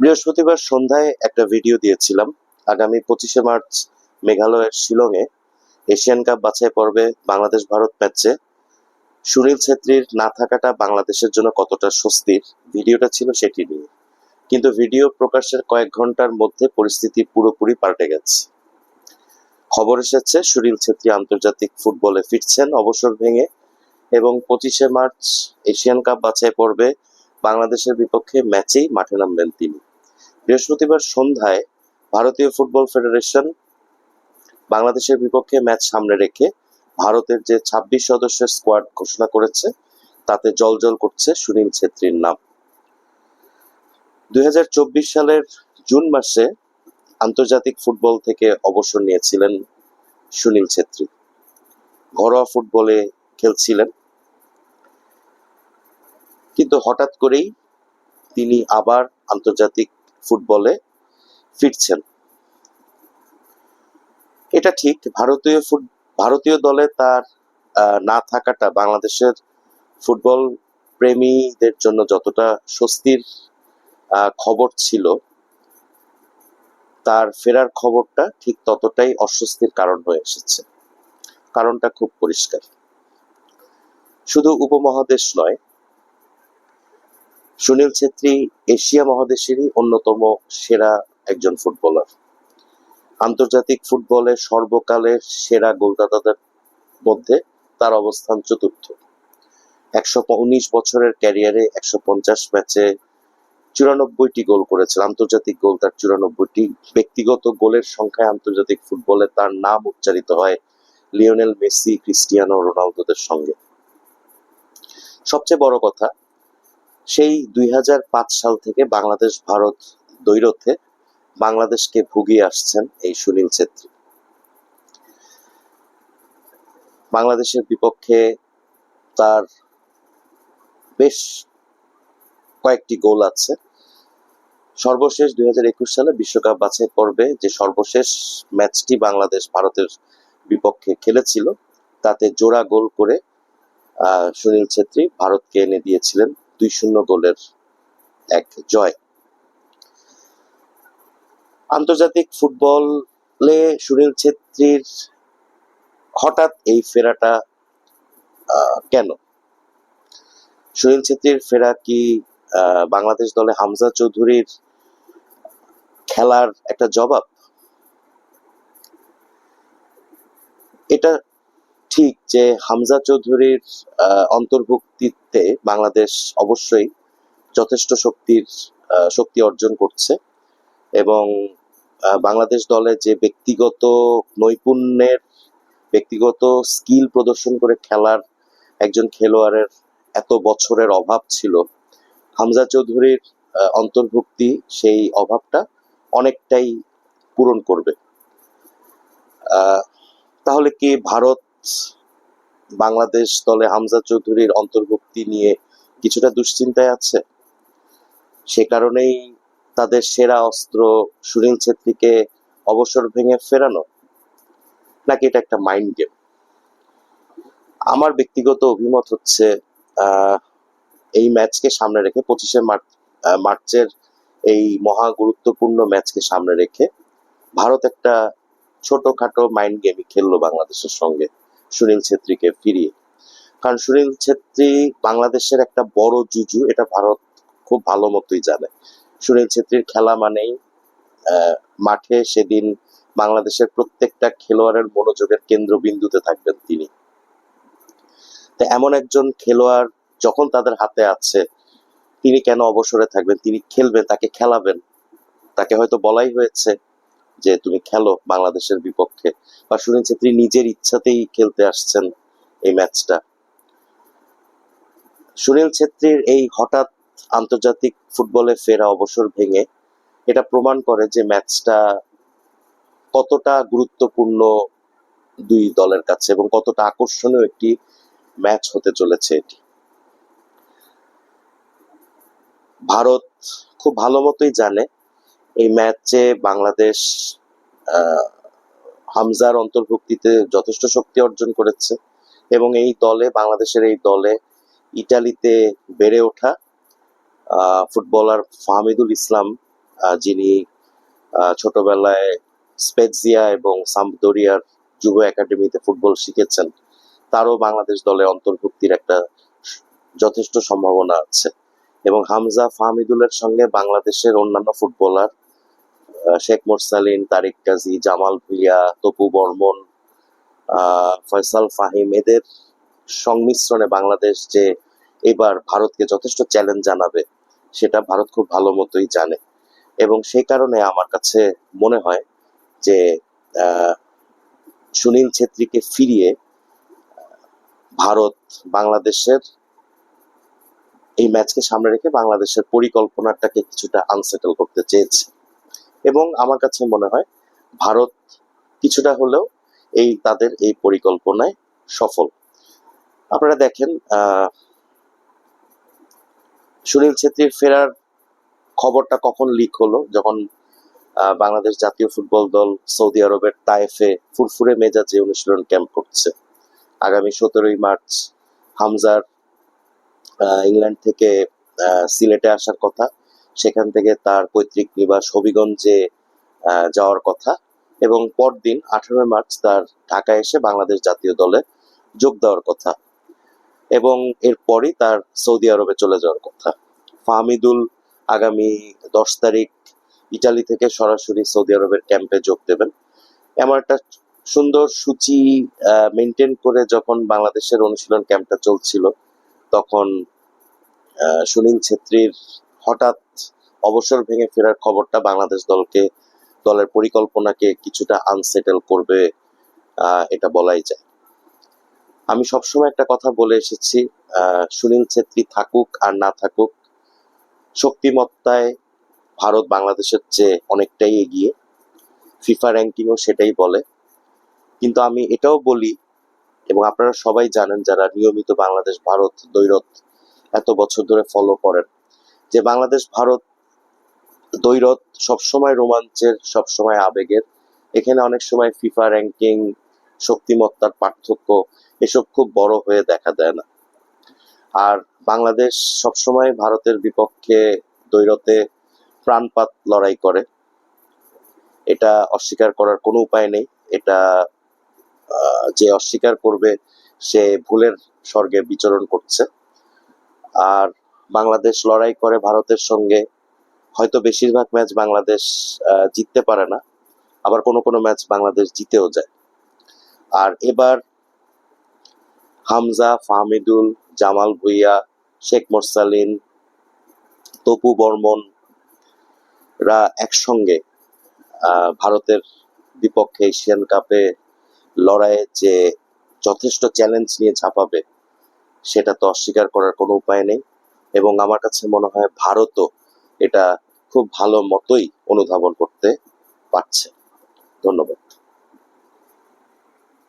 বৃহস্পতিবার সন্ধ্যায় একটা ভিডিও দিয়েছিলাম। আগামী পঁচিশে মার্চ মেঘালয়ের শিলংয়ে এশিয়ান কাপ বাছাই পর্বে বাংলাদেশ ভারত ম্যাচে সুনীল ছেত্রীর না থাকাটা বাংলাদেশের জন্য কতটা স্বস্তির ভিডিওটা ছিল সেটি নিয়ে। কিন্তু ভিডিও প্রকাশের কয়েক ঘণ্টার মধ্যে পরিস্থিতি পুরোপুরি পাল্টে গেছে। খবর এসেছে, সুনীল ছেত্রী আন্তর্জাতিক ফুটবলে ফিরছেন অবসর ভেঙে এবং পঁচিশে মার্চ এশিয়ান কাপ বাছাই পর্বে বাংলাদেশের বিপক্ষে ম্যাচেই মাঠে নামবেন তিনি। বৃহস্পতিবার সন্ধ্যায় ভারতীয় ফুটবল ফেডারেশন বাংলাদেশের বিপক্ষে ম্যাচ সামনে রেখে ভারতের যে ছাব্বিশ সদস্যের স্কোয়াড ঘোষণা করেছে, তাতে জলজল করছে সুনীল ছেত্রীর নাম। দুই হাজার চব্বিশ সালের জুন মাসে আন্তর্জাতিক ফুটবল থেকে অবসর নিয়েছিলেন সুনীল ছেত্রী। ঘরোয়া ফুটবলে খেলছিলেন। কিন্তু হঠাৎ করেই তিনি আবার আন্তর্জাতিক ফুটবলে ফিরছেন। এটা ঠিক, ভারতীয় ফুট, ভারতীয় দলে তার না থাকাটা বাংলাদেশের ফুটবল প্রেমীদের জন্য যতটা স্বস্তির খবর ছিল, তার ফেরার খবরটা ঠিক ততটাই অস্বস্তির কারণ হয়ে এসেছে। কারণটা খুব পরিষ্কার। শুধু উপমহাদেশ নয় সুনীল ছেত্রী এশিয়া মহাদেশেরই অন্যতম সেরা একজন ফুটবলার। আন্তর্জাতিক ফুটবলে সর্বকালের সেরা গোলদাতাদের মধ্যে তার অবস্থান চতুর্থ। একশো উনিশ বছরের ক্যারিয়ারে একশো পঞ্চাশ ম্যাচে চুরানব্বইটি গোল করেছেন। আন্তর্জাতিক গোল তার চুরানব্বইটি। ব্যক্তিগত গোলের সংখ্যায় আন্তর্জাতিক ফুটবলে তার নাম উচ্চারিত হয় লিওনেল মেসি, ক্রিস্টিয়ানো রোনালদোদের সঙ্গে। সবচেয়ে বড় কথা সেই দুই হাজার পাঁচ সাল থেকে বাংলাদেশ, ভারত দ্বৈরথে বাংলাদেশকে ভুগিয়ে আসছেন এই সুনীল ছেত্রী। বাংলাদেশের বিপক্ষে তার বেশ কয়েকটি গোল আছে। সর্বশেষ দুই হাজার একুশ সালে বিশ্বকাপ বাছাই পর্বে যে সর্বশেষ ম্যাচটি বাংলাদেশ, ভারতের বিপক্ষে খেলেছিল, তাতে জোড়া গোল করে সুনীল ছেত্রী ভারতকে এনে দিয়েছিলেন দুই শূন্য গোলের এক জয়। আন্তর্জাতিক ফুটবলে সুনীল ছেত্রীর হঠাৎ এই ফেরাটা কেন? সুনীল ছেত্রীর ফেরা কি বাংলাদেশ দলে হামজা চৌধুরীর খেলার একটা জবাব? এটা ঠিক যে হামজা চৌধুরীর অন্তর্ভুক্তিতে বাংলাদেশ অবশ্যই যথেষ্ট শক্তির শক্তি অর্জন করছে এবং বাংলাদেশ দলে যে ব্যক্তিগত নৈপুণ্যের, ব্যক্তিগত স্কিল প্রদর্শন করে খেলার একজন খেলোয়াড়ের এত বছরের অভাব ছিল, হামজা চৌধুরীর অন্তর্ভুক্তি সেই অভাবটা অনেকটাই পূরণ করবে। তাহলে কি ভারত বাংলাদেশ দলে হামজা চৌধুরীর অন্তর্ভুক্তি নিয়ে কিছুটা দুশ্চিন্তায় আছে। সে কারণেই তাদের সেরা অস্ত্র সুনীল ছেত্রীকে অবসর ভেঙে ফেরানো নাকি এটা একটা মাইন্ড গেম আমার ব্যক্তিগত অভিমত হচ্ছে এই ম্যাচকে সামনে রেখে পঁচিশে মার্চ মার্চের এই মহা গুরুত্বপূর্ণ ম্যাচকে সামনে রেখে ভারত একটা ছোটখাটো মাইন্ড গেমই খেললো বাংলাদেশের সঙ্গে। সুনীল ছেত্রীকে ফিরিয়ে। কারণ সুনীল ছেত্রী বাংলাদেশের একটা বড় জুজু, এটা ভারত খুব ভালো মতোই জানে। সুনীল ছেত্রীর খেলা মানেই মাঠে সেদিন বাংলাদেশের প্রত্যেকটা খেলোয়াড়ের মনোযোগের কেন্দ্রবিন্দুতে থাকবেন তিনি। তো এমন একজন খেলোয়াড় যখন তাদের হাতে আছে, তিনি কেন অবসরে থাকবেন, তিনি খেলবেন, তাকে খেলাবেন, তাকে হয়তো বলাই হয়েছে। যে তুমি খেলো বাংলাদেশের বিপক্ষে। বা সুনীল ছেত্রী নিজের ইচ্ছাতেই খেলতে আসছেন এই ম্যাচটা। সুনীল ছেত্রীর এই হঠাৎ আন্তর্জাতিক ফুটবলে ফেরা অবসর ভেঙে এটা প্রমাণ করে যে ম্যাচটা কতটা গুরুত্বপূর্ণ দুই দলের কাছে এবং কতটা আকর্ষণীয় একটি ম্যাচ হতে চলেছে এটি। ভারত খুব ভালো মতোই জানে এই ম্যাচে বাংলাদেশ হামজার অন্তর্ভুক্তিতে যথেষ্ট শক্তি অর্জন করেছে এবং এই দলে, বাংলাদেশের এই দলে ইটালিতে বেড়ে ওঠা ফুটবলার ফাহমিদুল ইসলাম যিনি ছোটবেলায় স্পেটজিয়া এবং সাম্পদোরিয়ার যুব একাডেমিতে ফুটবল শিখেছেন, তারও বাংলাদেশ দলে অন্তর্ভুক্তির একটা যথেষ্ট সম্ভাবনা আছে এবং হামজা ফাহমিদুলের সঙ্গে বাংলাদেশের অন্যান্য ফুটবলার শেখ মোরসালিন, তারিক কাজী, জামাল ভুইয়া, তপু বর্মন ফয়সাল ফাহিম, এদের সংমিশ্রণে বাংলাদেশ যে এবার ভারতকে যথেষ্ট চ্যালেঞ্জ জানাবে, সেটা ভারত খুব ভালো মতোই জানে। এবং সেই কারণে আমার কাছে মনে হয় যে সুনীল ছেত্রীকে ফিরিয়ে ভারত বাংলাদেশের এই ম্যাচকে সামনে রেখে বাংলাদেশের পরিকল্পনাটাকে কিছুটা আনসেটেল করতে চেয়েছে। এবং আমার কাছে মনে হয় ভারত কিছুটা হলেও এই তাদের এই পরিকল্পনায় সফল। আপনারা দেখেন সুনীল ছেত্রীর ফেরার খবরটা কখন লিক হলো? যখন বাংলাদেশ জাতীয় ফুটবল দল সৌদি আরবের তায়েফে ফুরফুরে মেজাজে অনুশীলন ক্যাম্প করছে। আগামী সতেরোই মার্চ হামজার ইংল্যান্ড থেকে সিলেটে আসার কথা। সেখান থেকে তার পৈতৃক নিবাস হবিগঞ্জে যাওয়ার কথা এবং পরদিন আঠারোই মার্চ তার ঢাকায় এসে বাংলাদেশ জাতীয় দলে যোগ দেওয়ার কথা এবং এরপরই তার সৌদি আরবে চলে যাওয়ার কথা। ফাহমিদুল আগামী দশ তারিখ ইটালি থেকে সরাসরি সৌদি আরবের ক্যাম্পে যোগ দেবেন। এমন একটা সুন্দর সূচি মেনটেন করে যখন বাংলাদেশের অনুশীলন ক্যাম্পটা চলছিল, তখন সুনীল ছেত্রীর হঠাৎ অবসর ভেঙে ফেরার খবরটা বাংলাদেশ দলকে, দলের পরিকল্পনাকে কিছুটা আনসেটেল করবে এটা বলাই যায়। আমি সবসময় একটা কথা বলে এসেছি সুনীল ছেত্রী থাকুক আর না থাকুক, শক্তিমত্তায় ভারত বাংলাদেশের চেয়ে অনেকটাই এগিয়ে ফিফা র্যাঙ্কিংও সেটাই বলে। কিন্তু আমি এটাও বলি, এবং আপনারা সবাই জানেন যারা নিয়মিত বাংলাদেশ ভারত দৈরত এত বছর ধরে ফলো করেন যে বাংলাদেশ, ভারত দৈরত সবসময় রোমাঞ্চের, সবসময় আবেগের। এখানে অনেক সময় ফিফা র্যাঙ্কিং, শক্তিমত্তার পার্থক্য, এসব খুব বড় হয়ে দেখা দেয় না। আর বাংলাদেশ সবসময় ভারতের বিপক্ষে দৈরতে প্রাণপাত লড়াই করে। এটা অস্বীকার করার কোনো উপায় নেই। এটা যে অস্বীকার করবে সে ভুলের স্বর্গে বিচরণ করছে। আর বাংলাদেশ লড়াই করে ভারতের সঙ্গে হয়তো বেশিরভাগ ম্যাচ বাংলাদেশ জিততে পারে না, আবার কোনো কোনো ম্যাচ বাংলাদেশ জিতেও যায়। আর এবার হামজা, ফাহমিদুল, জামাল ভুইয়া, শেখ মোরসালিন, তপু বর্মন রা একসঙ্গে ভারতের বিপক্ষে এশিয়ান কাপে লড়াইয়ে যে যথেষ্ট চ্যালেঞ্জ নিয়ে ঝাঁপাবে, সেটা তো অস্বীকার করার কোনো উপায় নেই। এবং আমার কাছে মনে হয় ভারতও এটা খুব ভালো মতোই অনুধাবন করতে পারছে।